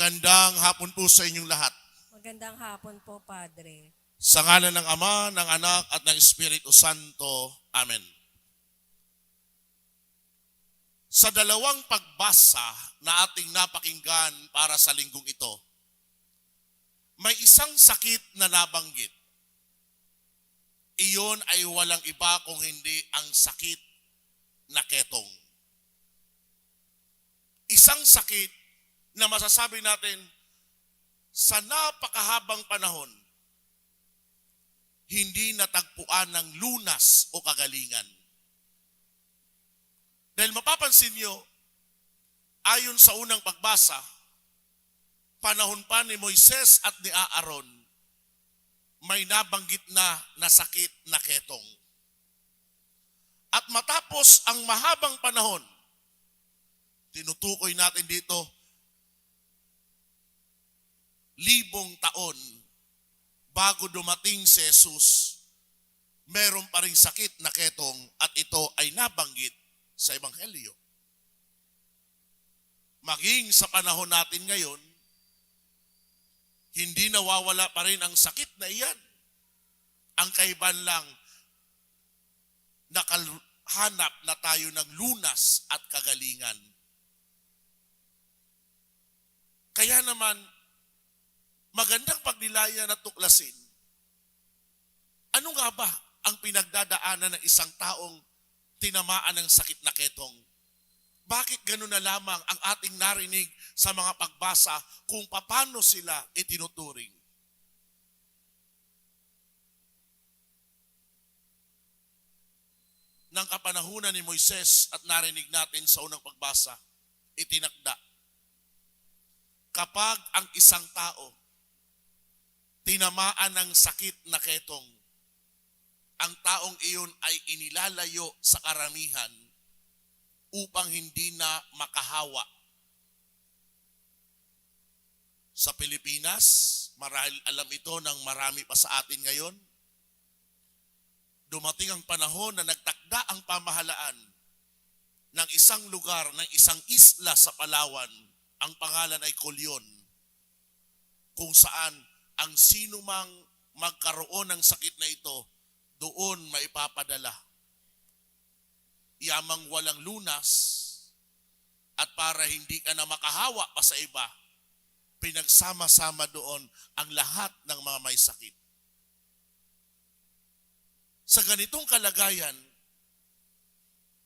Magandang hapon po sa inyong lahat. Magandang hapon po, Padre. Sa ngalan ng Ama, ng Anak at ng Espiritu Santo. Amen. Sa dalawang pagbasa na ating napakinggan para sa linggong ito, may isang sakit na nabanggit. Iyon ay walang iba kung hindi ang sakit na ketong. Isang sakit na masasabi natin sa napakahabang panahon, hindi natagpuan ng lunas o kagalingan. Dahil mapapansin nyo, ayon sa unang pagbasa, panahon pa ni Moises at ni Aaron, may nabanggit na nasakit na ketong. At matapos ang mahabang panahon, tinutukoy natin dito, libong taon bago dumating si Jesus, meron pa rin sakit na ketong at ito ay nabanggit sa Ebanghelyo. Maging sa panahon natin ngayon, hindi nawawala pa rin ang sakit na iyan. Ang kaiban lang, nakahanap na tayo ng lunas at kagalingan. Kaya naman, magandang pagnilaya na tuklasin. Ano nga ba ang pinagdadaanan ng isang taong tinamaan ng sakit na ketong? Bakit gano'n na lamang ang ating narinig sa mga pagbasa kung paano sila itinuturing? Nang kapanahunan ni Moises at narinig natin sa unang pagbasa, itinakda. Kapag ang isang tao tinamaan ng sakit na ketong, ang taong iyon ay inilalayo sa karamihan upang hindi na makahawa. Sa Pilipinas, marahil alam ito ng marami pa sa atin ngayon, dumating ang panahon na nagtakda ang pamahalaan ng isang lugar, ng isang isla sa Palawan, ang pangalan ay Colyon, kung saan ang sino mang magkaroon ng sakit na ito, doon maipapadala. Yamang walang lunas at para hindi ka na makahawa pa sa iba, pinagsama-sama doon ang lahat ng mga may sakit. Sa ganitong kalagayan,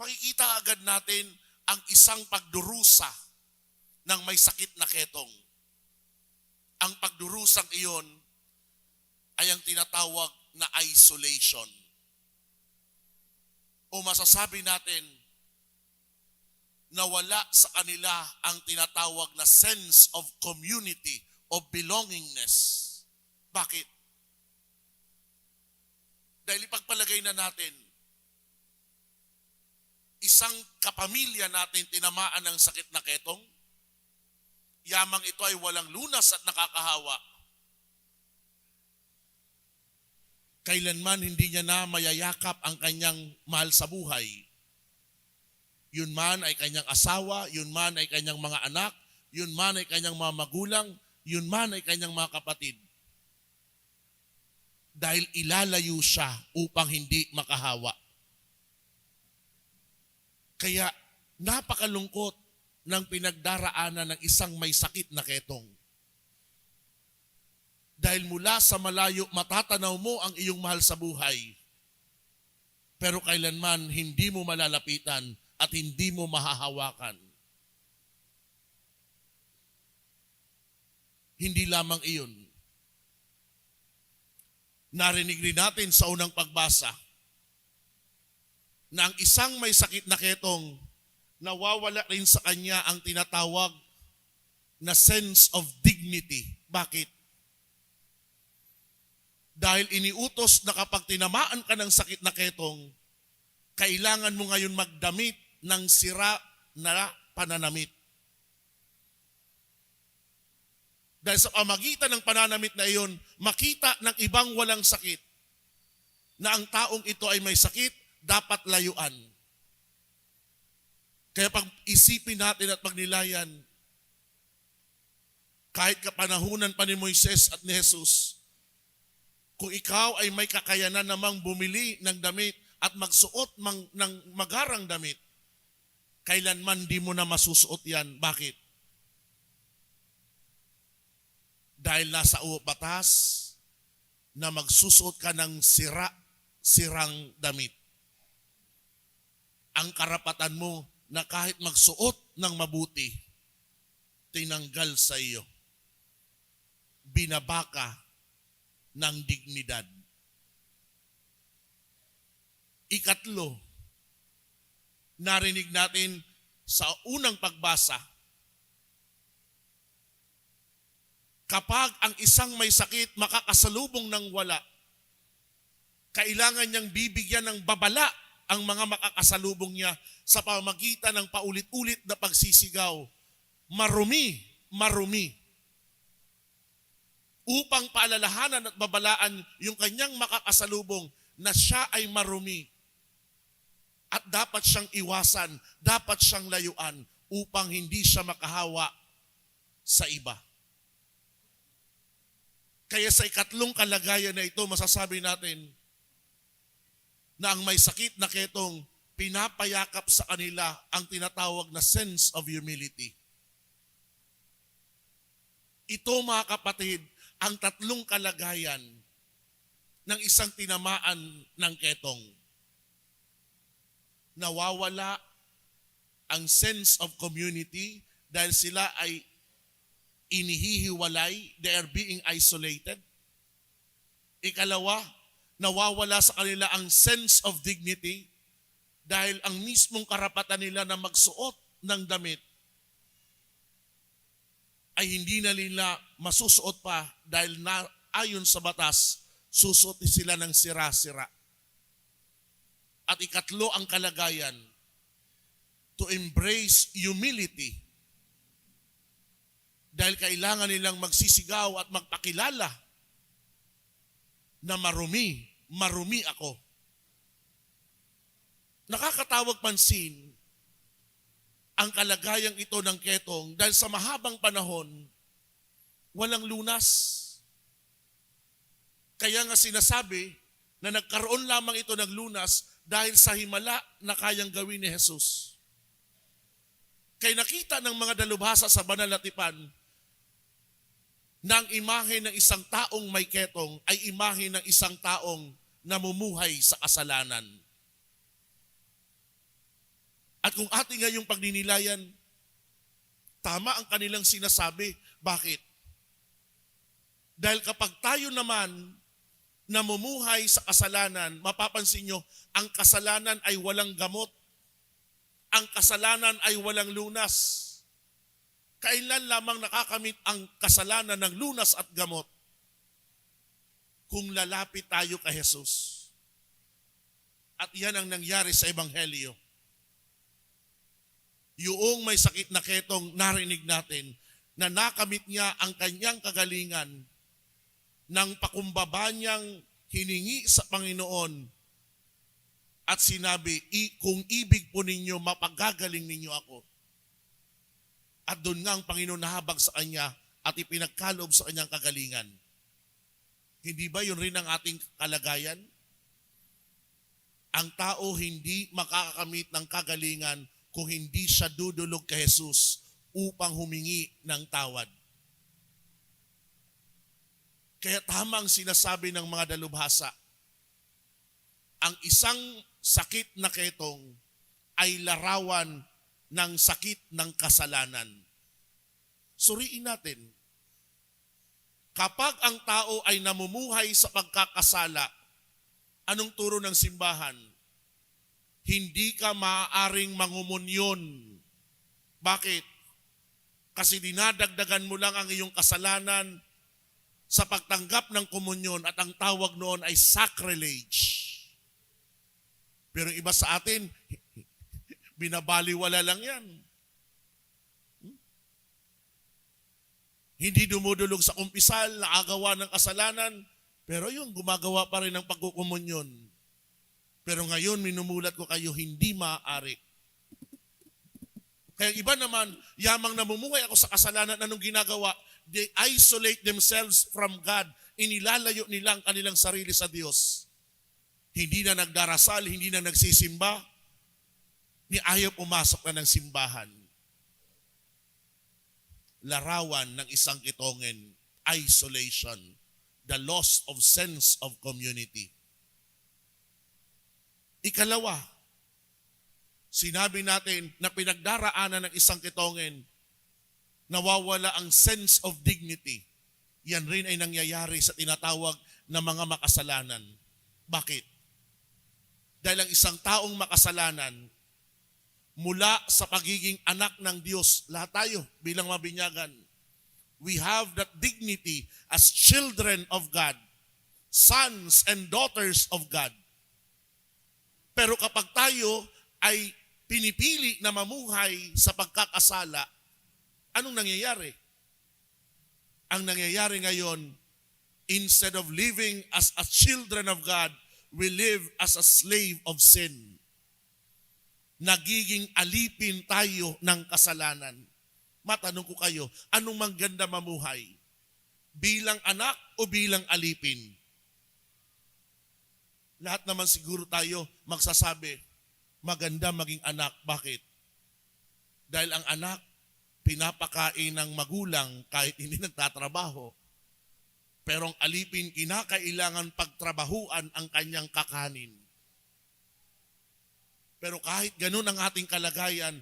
makikita agad natin ang isang pagdurusa ng may sakit na ketong. Ang pagdurusang iyon ay ang tinatawag na isolation. O masasabi natin na wala sa kanila ang tinatawag na sense of community, of belongingness. Bakit? Dahil ipagpalagay na natin, isang kapamilya natin tinamaan ng sakit na ketong, yamang ito ay walang lunas at nakakahawa, kailanman hindi niya na mayayakap ang kanyang mahal sa buhay. Yun man ay kanyang asawa, yun man ay kanyang mga anak, yun man ay kanyang mga magulang, yun man ay kanyang mga kapatid. Dahil ilalayo siya upang hindi makahawa. Kaya napakalungkot ng pinagdaraanan ng isang may sakit na ketong. Dahil mula sa malayo matatanaw mo ang iyong mahal sa buhay. Pero kailanman hindi mo malalapitan at hindi mo mahahawakan. Hindi lamang iyon. Narinig rin natin sa unang pagbasa na ang isang may sakit na ketong nawawala rin sa kanya ang tinatawag na sense of dignity. Bakit? Dahil iniutos na kapag tinamaan ka ng sakit na ketong, kailangan mo ngayon magdamit ng sira na pananamit. Dahil sa pamagitan ng pananamit na iyon, makita ng ibang walang sakit na ang taong ito ay may sakit, dapat layuan. Kaya pag isipin natin at pagnilayan, kahit kapanahunan pa ni Moises at ni Jesus, kung ikaw ay may kakayanan namang bumili ng damit at magsuot mang, ng magarang damit, kailanman di mo na masusuot yan. Bakit? Dahil nasa batas na magsusuot ka ng sira, sirang damit. Ang karapatan mo na kahit magsuot ng mabuti, tinanggal sa iyo. Binabaka ng dignidad. Ikatlo, narinig natin sa unang pagbasa, kapag ang isang may sakit makakasalubong ng wala, kailangan niyang bibigyan ng babala ang mga makakasalubong niya sa pamagitan ng paulit-ulit na pagsisigaw, marumi, marumi. Upang paalalahanan at babalaan yung kanyang makakasalubong na siya ay marumi. At dapat siyang iwasan, dapat siyang layuan upang hindi siya makahawa sa iba. Kaya sa ikatlong kalagayan na ito, masasabi natin na ang may sakit na ketong pinapayakap sa kanila ang tinatawag na sense of humility. Ito mga kapatid, ang tatlong kalagayan ng isang tinamaan ng ketong. Nawawala ang sense of community dahil sila ay inihihiwalay, they are being isolated. Ikalawa, nawawala sa kanila ang sense of dignity dahil ang mismong karapatan nila na magsuot ng damit ay hindi na nila masusuot pa dahil na, ayon sa batas, susuot sila ng sira-sira. At ikatlo ang kalagayan, to embrace humility dahil kailangan nilang magsisigaw at magpakilala na marumi, marumi ako. Nakakatawag pansin ang kalagayang ito ng ketong dahil sa mahabang panahon, walang lunas. Kaya nga sinasabi na nagkaroon lamang ito ng lunas dahil sa himala na kayang gawin ni Jesus. Kaya nakita ng mga dalubhasa sa banal na tipan na imahe ng isang taong may ketong ay imahe ng isang taong namumuhay sa kasalanan. At kung ating ngayong pagninilayan, tama ang kanilang sinasabi. Bakit? Dahil kapag tayo naman namumuhay sa kasalanan, mapapansin nyo, ang kasalanan ay walang gamot. Ang kasalanan ay walang lunas. Kailan lamang nakakamit ang kasalanan ng lunas at gamot? Kung lalapit tayo kay Jesus. At yan ang nangyari sa Ebanghelyo. Yung may sakit na ketong narinig natin na nakamit niya ang kanyang kagalingan ng pakumbaba niyang hiningi sa Panginoon at sinabi, "I- kung ibig po ninyo, mapagagaling ninyo ako. At doon nga ang Panginoon nahabag sa kanya at ipinagkaloob sa kanyang kagalingan. Hindi ba yun rin ang ating kalagayan? Ang tao hindi makakakamit ng kagalingan kung hindi siya dudulog kay Jesus upang humingi ng tawad. Kaya tama ang sinasabi ng mga dalubhasa. Ang isang sakit na ketong ay larawan ng sakit ng kasalanan. Suriin natin, kapag ang tao ay namumuhay sa pagkakasala, anong turo ng simbahan? Hindi ka maaaring mangumunyon. Bakit? Kasi dinadagdagan mo lang ang iyong kasalanan sa pagtanggap ng komunyon at ang tawag noon ay sacrilege. Pero iba sa atin, binabaliwala lang yan. Hmm? Hindi dumudulog sa kumpisal, nakagawa ng kasalanan, pero yun, gumagawa pa rin ng pagkukumunyon. Pero ngayon, minumulat ko kayo, hindi maaari. Kaya iba naman, yamang namumuhay ako sa kasalanan, anong ginagawa? they isolate themselves from God. Inilalayo nila ang kanilang sarili sa Diyos. Hindi na nagdarasal, hindi na nagsisimba, ni ayaw pumasok na ng simbahan. Larawan ng isang kitongin, isolation, the loss of sense of community. Ikalawa, sinabi natin na pinagdaraanan ng isang kitongin, nawawala ang sense of dignity. Yan rin ay nangyayari sa tinatawag na mga makasalanan. Bakit? Dahil ang isang taong makasalanan, mula sa pagiging anak ng Diyos, lahat tayo bilang mabinyagan, we have that dignity as children of God, sons and daughters of God. Pero kapag tayo ay pinipili na mamuhay sa pagkakasala, anong nangyayari? Ang nangyayari ngayon, instead of living as a children of God, we live as a slave of sin. Nagiging alipin tayo ng kasalanan. Matanong ko kayo, anong mangganda mamuhay? Bilang anak o bilang alipin? Lahat naman siguro tayo magsasabi, maganda maging anak. Bakit? Dahil ang anak, pinapakain ng magulang kahit hindi nagtatrabaho. Pero ang alipin, kinakailangan pagtrabahuan ang kanyang kakanin. Pero kahit ganun ang ating kalagayan,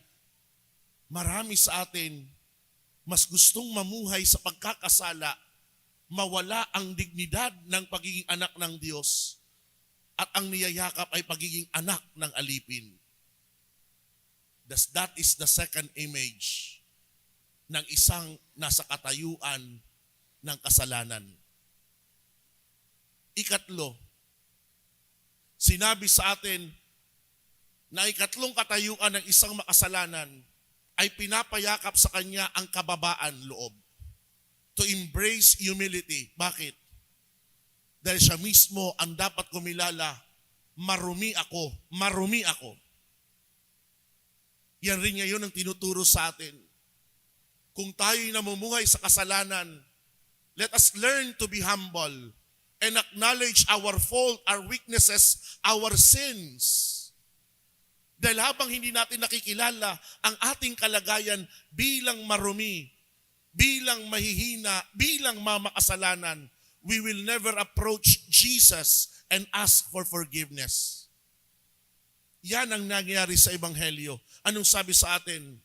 marami sa atin mas gustong mamuhay sa pagkakasala, mawala ang dignidad ng pagiging anak ng Diyos at ang niyayakap ay pagiging anak ng alipin. Thus, that is the second image ng isang nasa katayuan ng kasalanan. Ikatlo, sinabi sa atin na ikatlong katayuan ng isang makasalanan ay pinapayakap sa kanya ang kababaan loob. To embrace humility. Bakit? Dahil siya mismo ang dapat kumilala, marumi ako, marumi ako. Yan rin ngayon ang tinuturo sa atin. Kung tayo'y namumuhay sa kasalanan, let us learn to be humble and acknowledge our fault, our weaknesses, our sins. Dahil habang hindi natin nakikilala ang ating kalagayan bilang marumi, bilang mahihina, bilang mamakasalanan, we will never approach Jesus and ask for forgiveness. Yan ang nangyari sa Ebanghelyo. Anong sabi sa atin?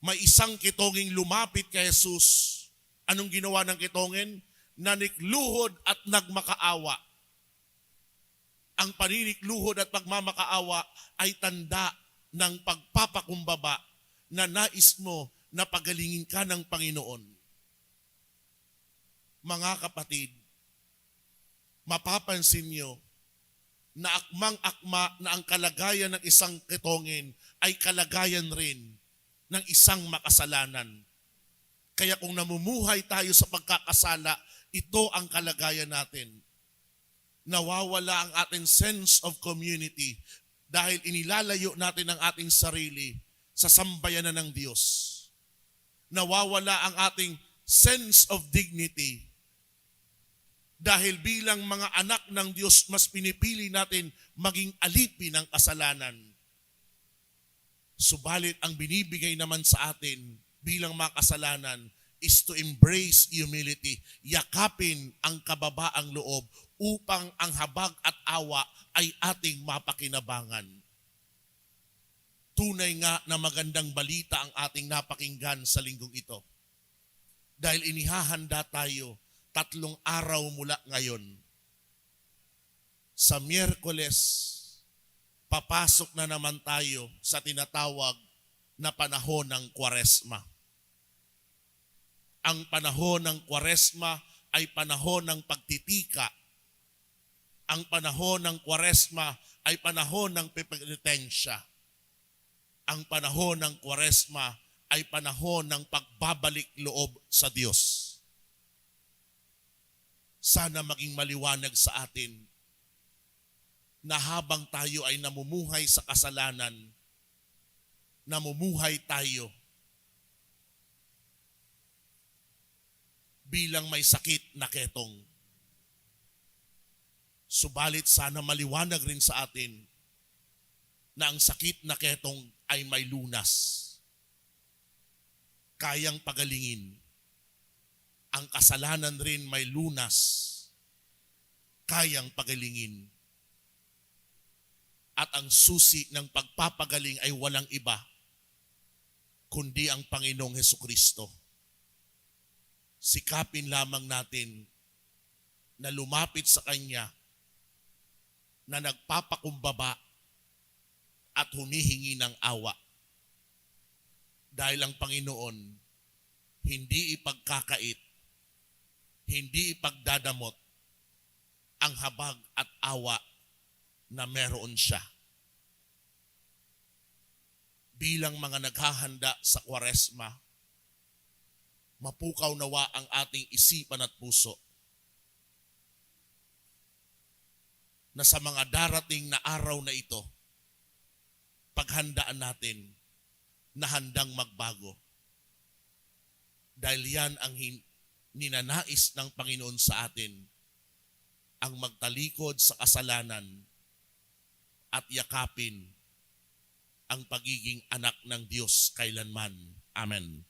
May isang kitonging lumapit kay Jesus. Anong ginawa ng kitongin? Nanikluhod at nagmakaawa ang paninikluhod at pagmamakaawa ay tanda ng pagpapakumbaba na nais mo na pagalingin ka ng Panginoon. Mga kapatid, mapapansin nyo na akmang-akma na ang kalagayan ng isang kitongin ay kalagayan rin ng isang makasalanan. Kaya kung namumuhay tayo sa pagkakasala, ito ang kalagayan natin nawawala ang ating sense of community dahil inilalayo natin ang ating sarili sa sambayanan ng Diyos. Nawawala ang ating sense of dignity dahil bilang mga anak ng Diyos, mas pinipili natin maging alipin ng kasalanan. Subalit ang binibigay naman sa atin bilang mga kasalanan is to embrace humility. Yakapin ang kababaang loob upang ang habag at awa ay ating mapakinabangan. Tunay nga na magandang balita ang ating napakinggan sa linggong ito. Dahil inihahanda tayo tatlong araw mula ngayon. Sa Miyerkules, papasok na naman tayo sa tinatawag na panahon ng Kwaresma. Ang panahon ng Kwaresma ay panahon ng pagtitika ang panahon ng kwaresma ay panahon ng penitensya. Ang panahon ng kwaresma ay panahon ng pagbabalik loob sa Diyos. Sana maging maliwanag sa atin na habang tayo ay namumuhay sa kasalanan, namumuhay tayo bilang may sakit na ketong. Subalit sana maliwanag rin sa atin na ang sakit na ketong ay may lunas. Kayang pagalingin. Ang kasalanan rin may lunas. Kayang pagalingin. At ang susi ng pagpapagaling ay walang iba kundi ang Panginoong Heso Kristo. Sikapin lamang natin na lumapit sa Kanya na nagpapakumbaba at humihingi ng awa. Dahil ang Panginoon hindi ipagkakait, hindi ipagdadamot ang habag at awa na meron siya. Bilang mga naghahanda sa kwaresma, mapukaw nawa ang ating isipan at puso na sa mga darating na araw na ito, paghandaan natin na handang magbago. Dahil yan ang ninanais ng Panginoon sa atin, ang magtalikod sa kasalanan at yakapin ang pagiging anak ng Diyos kailanman. Amen.